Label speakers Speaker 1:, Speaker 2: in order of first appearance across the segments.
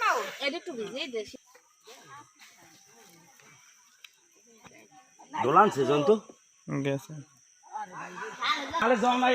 Speaker 1: মা ওই এটা একটু ভিজিয়ে দে
Speaker 2: দোলান সেজন তো
Speaker 3: গেছে
Speaker 2: তাহলে জমাই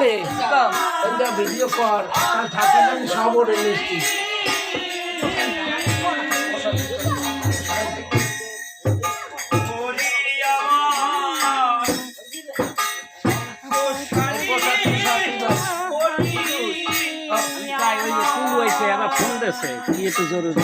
Speaker 4: রে এটা ভিডিও কর তার ঠাকুর আমি সব ওরে মিষ্টি
Speaker 2: জরুরি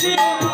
Speaker 4: Thank you.